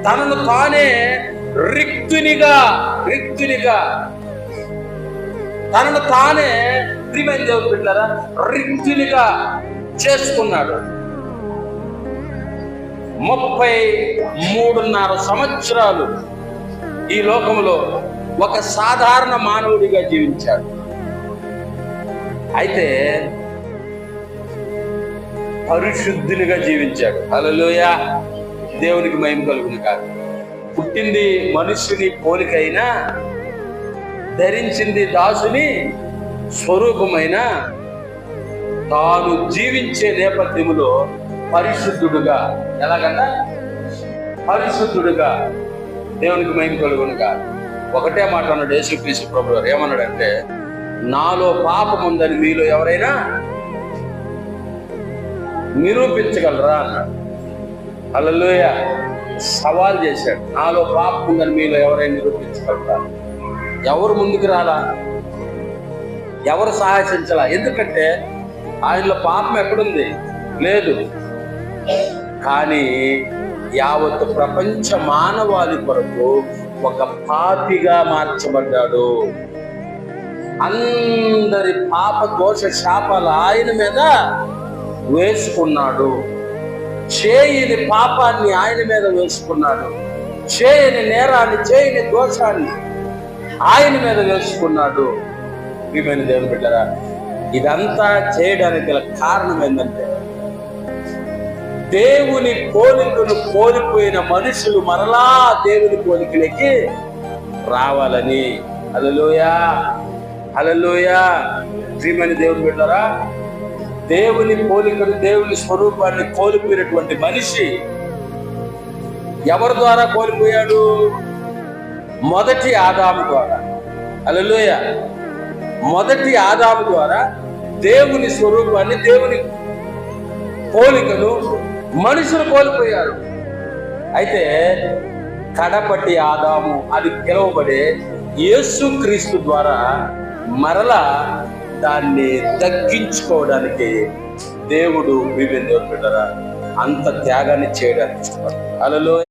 తనను తానే రిక్తునిగా రిక్తునిగా. తనను తానే ప్రియమైన దేవుడు బిడ్డారా రిక్తునిగా చేసుకున్నాడు. ముప్పై మూడున్నర సంవత్సరాలు ఈ లోకంలో ఒక సాధారణ మానవుడిగా జీవించాడు. అయితే పరిశుద్ధునిగా జీవించాడు. హల్లెలూయా. దేవునికి మహిమ కలుగును కాదు పుట్టింది మనుషుని పోలికైనా ధరించింది దాసుని స్వరూపమైన తాను జీవించే నేపథ్యములో పరిశుద్ధుడుగా ఎలాగన్నా పరిశుద్ధుడుగా దేవునికి మహిమ కలుగునుగా ఒకటే మాట అన్నాడు యేసుక్రీస్తు ప్రభు గారు. ఏమన్నాడంటే నాలో పాపం ఉందని మీలో ఎవరైనా నిరూపించగలరా? అన్నాడు. అల్లలోయ సవాల్ చేశాడు. నాలో పాపం ఉందని మీలో ఎవరైనా నిరూపించగలుగుతారు? ఎవరు ముందుకు రాలా? ఎవరు సహాయించాలా ఎందుకంటే ఆయనలో పాపం ఎక్కడుంది? లేదు. కానీ యావత్ ప్రపంచ మానవాళి కొరకు ఒక పాపిగా మార్చబడ్డాడు. అందరి పాప దోష శాపాలు ఆయన మీద వేసుకున్నాడు. చేయని పాపాన్ని ఆయన మీద వేసుకున్నాడు. చేయని నేరాన్ని చేయని దోషాన్ని ఆయన మీద వేసుకున్నాడు. ప్రియమైన దేవుని బిడ్డరా ఇదంతా చేయడానికి గల కారణం ఏంటంటే దేవుని పోలికను కోల్పోయిన మనుషులు మరలా దేవుని పోలికలకి రావాలని. అలలోయా అలలోయా ప్రియమైన దేవుని బిడ్డరా దేవుని పోలికను దేవుని స్వరూపాన్ని కోల్పోయినటువంటి మనిషి ఎవరి ద్వారా కోల్పోయాడు? మొదటి ఆదాము ద్వారా. అలలోయ మొదటి ఆదాము ద్వారా దేవుని స్వరూపాన్ని దేవుని పోలికను మనుషులు కోల్పోయారు. అయితే కడపటి ఆదాము అది పిలువబడే యేసు క్రీస్తు ద్వారా మరలా దాన్ని తగ్గించుకోవడానికి దేవుడు విభిన్న దేవుడు అంత త్యాగాన్ని చేయడానికి ఇష్టపడతాడు అలలో